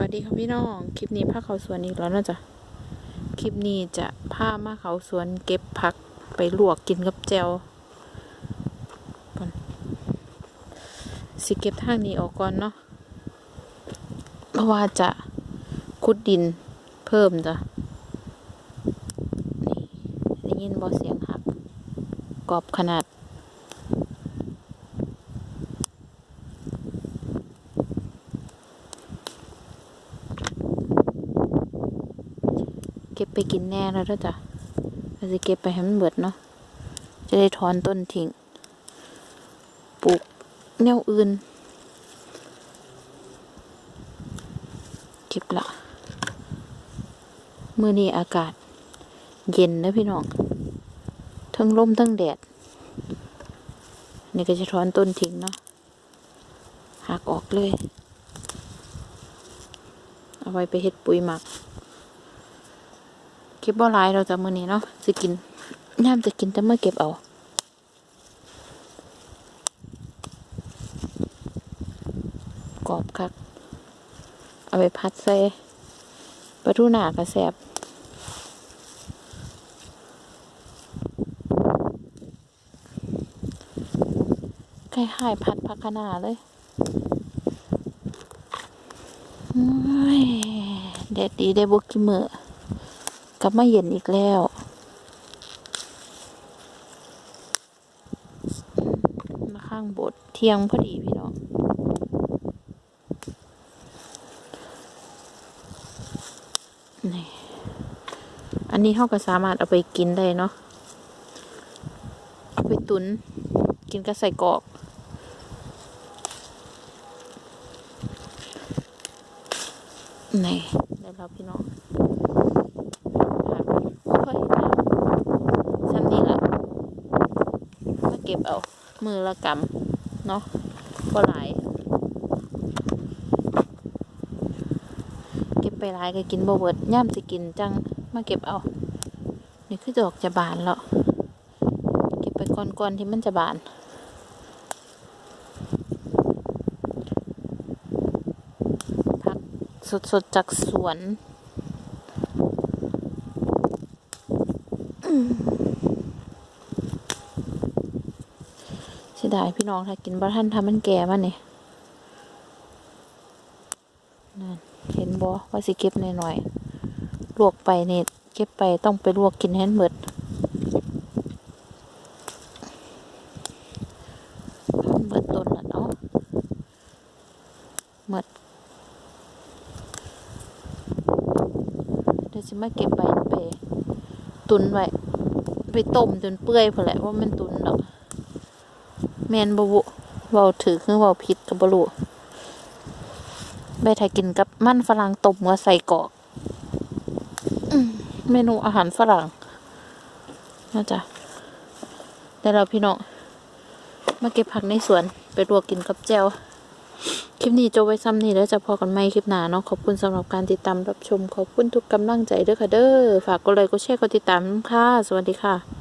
วัสดีค่ะพี่น้อง คลิปนี้พาเขาสวนอีกแล้วนะจ๊ะ คลิปนี้จะพามาเขาสวนเก็บผักไปลวกกินกับแจวก่อนสิเก็บทางนี้ออกก่อนเนาะ เพราะว่าจะขุดดินเพิ่มจ้ะ นี่ได้ยินบอเสียงหักกรอบขนาด เก็บไปกินแน่แล้วด้อจ้ะเราจะเก็บไปให้มันเบิดเนาะ จะได้ถอนต้นทิ้ง ปลูกแนวอื่น เก็บละ มือนี้อากาศ เย็นนะพี่น้อง ทั้งลมทั้งแดด นี่ก็จะถอนต้นทิ้งเนาะ หักออกเลย เอาไว้ไปเฮ็ดปุ๋ยหมัก ก็บบ่หลายเราจะมื้อนี้เนาะสิกินย่าจะกินแต่เมื่อเก็บเอากรอบคัก เอาไปพัดใส่ปลาทูหนากระแสบคล้ายๆพัดพักขนาเลยโอ้ยแดดดีได้บุกกิมือ กลับมาเย็นอีกแล้ว มาข้างโบสถ์เที่ยงพอดีพี่น้องนี่อันนี้เขาก็สามารถเอาไปกินได้เนาะ เอาไปตุน กินก็ใส่กรอกนี่ได้แล้วพี่น้อง โอ้ยซ้ำนี่ละมา เก็บเอามือละกำเนาะก็หลายเก็บไปหลายก็กินบ่เบิดย่ามสิกินจังมาเก็บเอา นี่คือดอกจะบานแล้วเก็บไปก่อนๆที่มันจะบานผักสดๆจากสวนเสียดายพี่น้องถ้ากินบ่ท่านทำมันแก่มาเนี่ยนั่นเห็นบ่ว่าสิเก็บหน่อยๆลวกไปเนี่ยเก็บไปต้องไปลวกกินให้หมดเบิดต้นน่ะเนาะหมดเดี๋ยวจะมาเก็บใบไปตุนไว้ไปต้มจนเปื่อยพอแหละว่ามันตุนดอก แมนบบุเบาถือคือเบาพิษกับบรูใบไทยกินกับมันฝรั่งต้มกับใส่กอกเมนูอาหารฝรั่งน่าจะได้แล้วพี่น้องมาเก็บผักในสวนไปลวกกินกับแจวคลิปนี้จบไว้ซ้ำนี้แล้วจะพอกันไหมคลิปหนาเนาะขอบคุณสำหรับการติดตามรับชม ขอบคุณทุกกำลังใจด้วยค่ะเด้อฝากกดไลค์กดแชร์กดติดตามค่ะ สวัสดีค่ะ